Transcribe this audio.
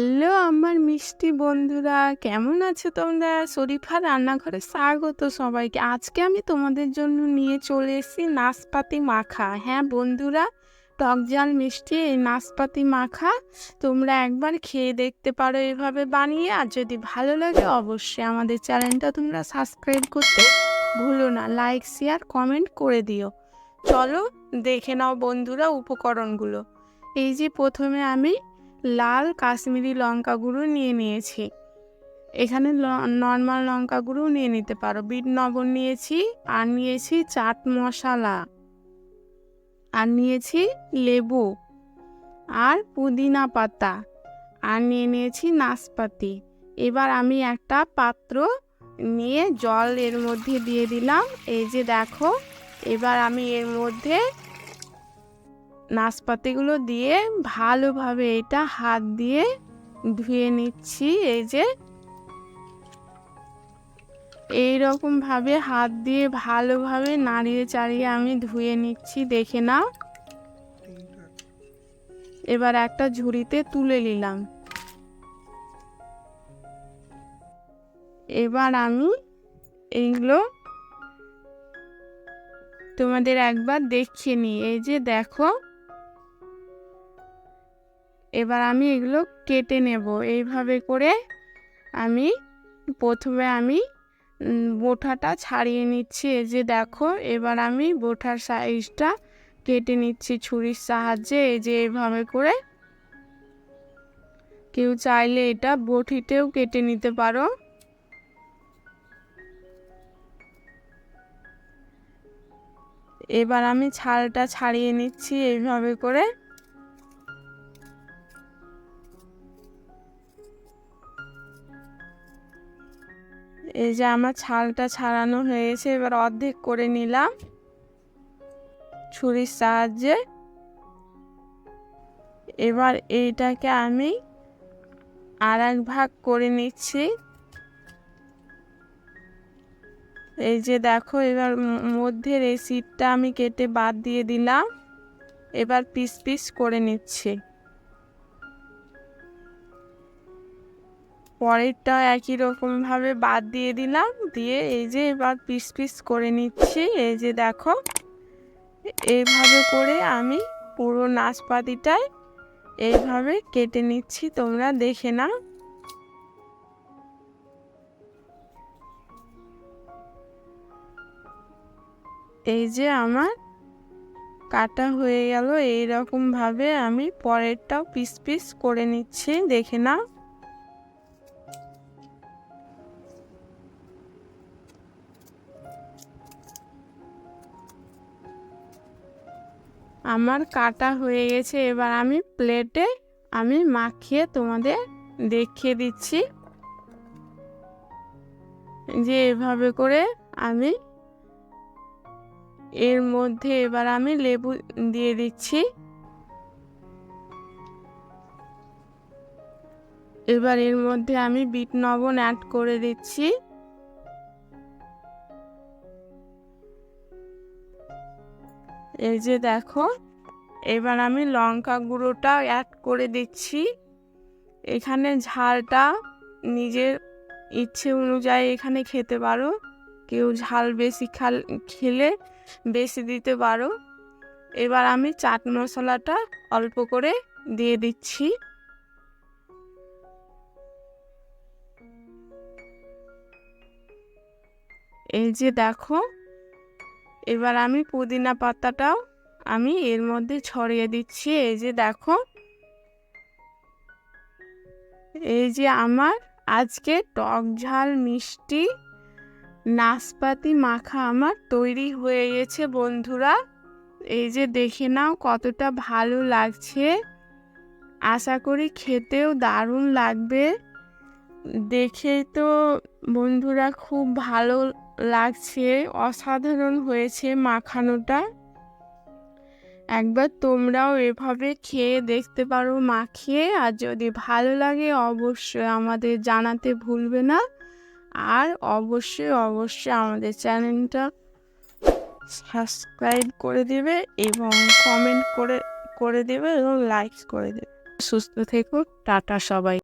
Hello আমার মিষ্টি বন্ধুরা, কেমন আছো তোমরা? শরীফা রান্নাঘরে স্বাগত সবাইকে। আজকে আমি তোমাদের জন্য নিয়ে চলে এসেছি নাশপাতি মাখা। হ্যাঁ বন্ধুরা, টক ঝাল মিষ্টি, এই নাশপাতি মাখা তোমরা একবার খেয়ে দেখতে পারো এভাবে বানিয়ে। আর যদি ভালো লাগে অবশ্যই আমাদের চ্যানেলটা তোমরা সাবস্ক্রাইব করতে ভুলো না। লাইক, শেয়ার, কমেন্ট করে দিও। চলো দেখে নাও বন্ধুরা উপকরণগুলো। এই যে প্রথমে আমি লাল কাশ্মীরি লঙ্কা গুঁড়ো নিয়ে নিয়েছি। এখানে নর্মাল লঙ্কা গুঁড়ো নিয়ে নিতে পারো। বিট লবণ নিয়েছি, আর নিয়েছি চাট মশলা। আর নিয়েছি লেবু। আর পুদিনা পাতা। আর নিয়ে নিয়েছি নাশপাতি। এবার আমি একটা পাত্র নিয়ে জল এর মধ্যে দিয়ে দিলাম। এই যে দেখো, এবার আমি এর মধ্যে নাশপাতিগুলো দিয়ে ভালোভাবে এটা হাত দিয়ে ধুয়ে নিচ্ছি, এই যে। এইরকম ভাবে হাত দিয়ে ভালোভাবে নাড়িয়ে চাড়িয়ে আমি ধুয়ে নিচ্ছি, দেখে নাও। এবার একটা ঝুড়িতে তুলে নিলাম। এবার আমি এইগুলো তোমাদের একবার দেখিয়ে নিই। এই যে দেখো এবার আমি এগুলো কেটে নেব। এইভাবে করে আমি প্রথমে আমি বোঠাটা ছাড়িয়ে নিচ্ছি। এই যে দেখো, এবার আমি বোঠার সাইজটা কেটে নিচ্ছি ছুরির সাহায্যে। এই যে এইভাবে করে কেউ চাইলে এটা বটিতেও কেটে নিতে পারো। এবার আমি ছালটা ছাড়িয়ে নিচ্ছি এইভাবে করে। এই যে আমার ছালটা ছাড়ানো হয়েছে, এবার অর্ধেক করে নিলাম ছুরির সাহায্যে। এবার এইটাকে আমি আর এক ভাগ করে নিচ্ছি। এই যে দেখো, এবার মধ্যের এই সিটটা আমি কেটে বাদ দিয়ে দিলাম। এবার পিস পিস করে নিচ্ছি। পরেরটা একই রকমভাবে বাদ দিয়ে দিলাম। দিয়ে এই যে এবার পিস পিস করে নিচ্ছি। এই যে দেখো, এইভাবে করে আমি পুরো নাশপাতিটায় এইভাবে কেটে নিচ্ছি, তোমরা দেখে না এই যে আমার কাটা হয়ে গেল, এইরকমভাবে আমি পরেরটাও পিস পিস করে নিচ্ছি, দেখে না আমার কাটা হয়ে গেছে। এবার আমি প্লেটে আমি মাখিয়ে তোমাদের দেখিয়ে দিচ্ছি। যে এভাবে করে আমি এর মধ্যে এবার আমি লেবু দিয়ে দিচ্ছি। এবার এর মধ্যে আমি বিট লবণ অ্যাড করে দিচ্ছি। এই যে দেখো, এবার আমি লঙ্কা গুঁড়োটা অ্যাড করে দিচ্ছি। এখানে ঝালটা নিজের ইচ্ছে অনুযায়ী এখানে খেতে পারো। কেউ ঝাল বেশি খাল, খেলে বেশি দিতে পারো। এবার আমি চাট মশলাটা অল্প করে দিয়ে দিচ্ছি। এই যে দেখো এবার আমি পুদিনা পাতাটাও আমি এর মধ্যে ছড়িয়ে দিচ্ছি। এই যে দেখো। এই যে আমার আজকে টক ঝাল মিষ্টি নাশপাতি মাখা আমার তৈরি হয়ে গেছে বন্ধুরা। এই যে দেখে নাও কতটা ভালো লাগছে। আশা করি খেতেও দারুণ লাগবে। দেখে তো বন্ধুরা খুব ভালো লাগছে, অসাধারণ হয়েছে মাখানোটা। একবার তোমরাও এভাবে খেয়ে দেখতে পারো মাখিয়ে, আর যদি ভালো লাগে অবশ্যই আমাদের জানাতে ভুলবে না। আর অবশ্যই অবশ্যই আমাদের চ্যানেলটা সাবস্ক্রাইব করে দেবে এবং কমেন্ট করে করে দেবে এবং লাইক করে দেবে। সুস্থ থেকো, টাটা সবাই।